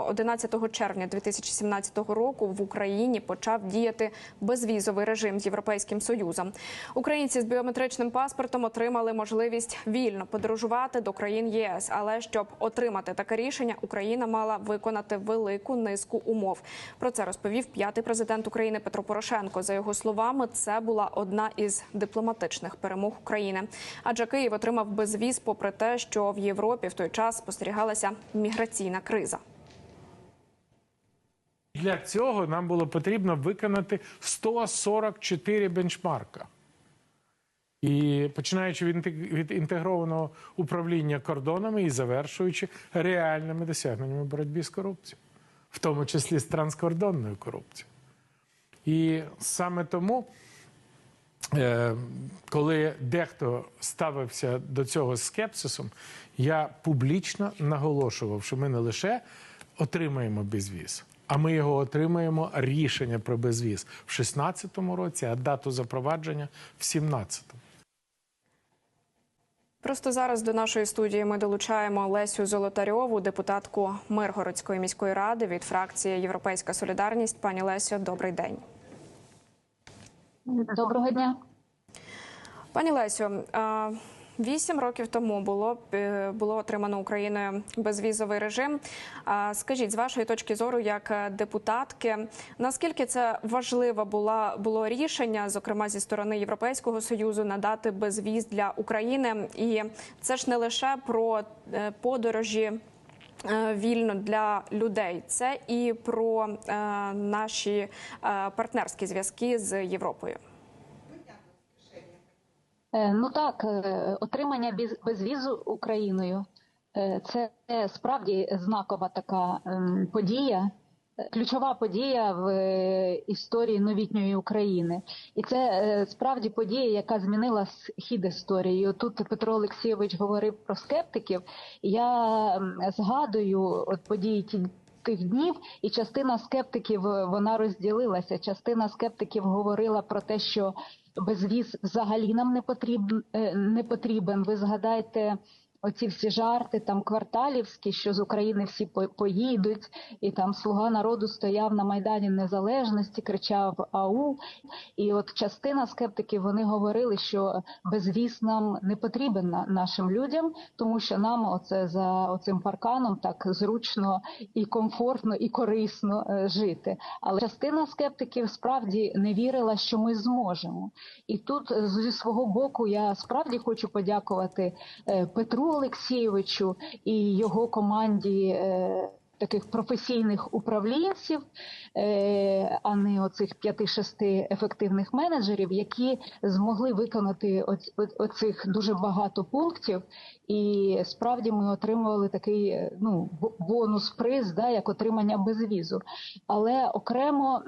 11 червня 2017 року в Україні почав діяти безвізовий режим з Європейським Союзом. Українці з біометричним паспортом отримали можливість вільно подорожувати до країн ЄС. Але щоб отримати таке рішення, Україна мала виконати велику низку умов. Про це розповів п'ятий президент України Петро Порошенко. За його словами, це була одна із дипломатичних перемог України. Адже Київ отримав безвіз, попри те, що в Європі в той час спостерігалася міграційна криза. Для цього нам було потрібно виконати 144 бенчмарка. І починаючи від інтегрованого управління кордонами і завершуючи реальними досягненнями боротьби з корупцією, в тому числі з транскордонною корупцією. І саме тому, е, коли дехто ставився до цього з скепсисом, я публічно наголошував, що ми не лише отримаємо безвіз, а ми його отримаємо рішення про безвіз в 2016 році, а дату запровадження в 2017. Просто зараз до нашої студії ми долучаємо Лесю Золотарьову, депутатку Миргородської міської ради від фракції Європейська Солідарність. Пані Лесю, добрий день. Доброго дня. Пані Лесю, а, вісім років тому було е, було отримано Україною безвізовий режим. Скажіть, з вашої точки зору, як е, депутатки, наскільки це важливе була було рішення, зокрема зі сторони Європейського союзу, надати безвіз для України, і це ж не лише про е, подорожі. Вільно для людей це і про наші партнерські зв'язки з Європою. Е, Ну так, е, отримання безвізу Україною е, це справді знакова така ем, подія, ключова подія в історії новітньої України. І це справді подія, яка змінила хід історії. Тут Петро Олексійович говорив про скептиків. Я згадую от події ті. Тих днів, і частина скептиків е, вона розділилася. Частина скептиків говорила про те, що безвіз взагалі нам не потрібен. Не потрібен. Ви згадайте оці всі жарти там кварталівські, що з України всі по- поїдуть, і там слуга народу стояв на майдані Незалежності, кричав АУ. І от частина скептиків вони говорили, що безвіз нам не потрібен нашим людям, тому що нам оце за оцим парканом так зручно і комфортно, і корисно е, жити. Але частина скептиків справді не вірила, що ми зможемо. І тут е, зі свого боку я справді хочу подякувати е, Петру Олексійовичу і його команді. е, Таких професійних управлінців, е, а не оцих п'яти-шести ефективних менеджерів, які змогли виконати оцих дуже багато пунктів, і справді ми отримували такий е, ну бонус-приз, да, як отримання безвізу. Але окремо,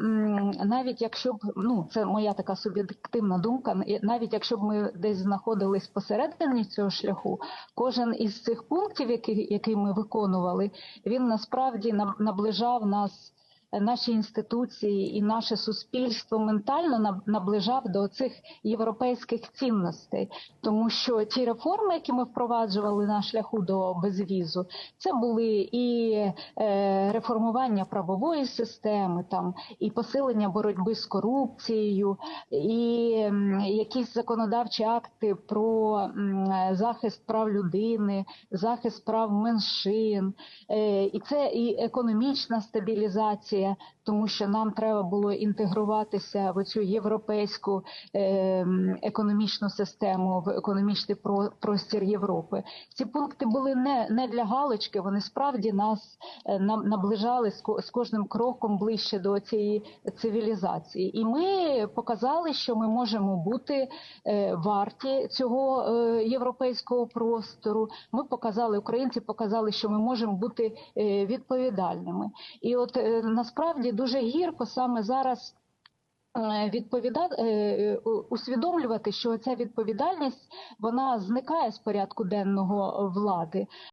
навіть якщо б ну це моя така суб'єктивна думка, навіть якщо б ми десь знаходились посередині цього шляху, кожен із цих пунктів, які, які ми виконували, він насправді на- наближав нас. Наші інституції і наше суспільство ментально наближав до цих європейських цінностей, тому що ті реформи, які ми впроваджували на шляху до безвізу, це були і е, реформування правової системи, там і посилення боротьби з корупцією, і якісь законодавчі акти про захист прав людини, захист прав меншин, е, і це і економічна стабілізація, тому що нам треба було інтегруватися в цю європейську е, економічну систему, в економічний про- простір Європи. Ці пункти були не, не для галочки, вони справді нас е, нам наближали з кожним кроком ближче до цієї цивілізації. І ми показали, що ми можемо бути е, варті цього е, європейського простору. Ми показали, українці показали, що ми можемо бути відповідальними. І от е, насправді дуже гірко саме зараз. відповіда Відповідати, е, усвідомлювати, що ця відповідальність вона зникає з порядку денного влади.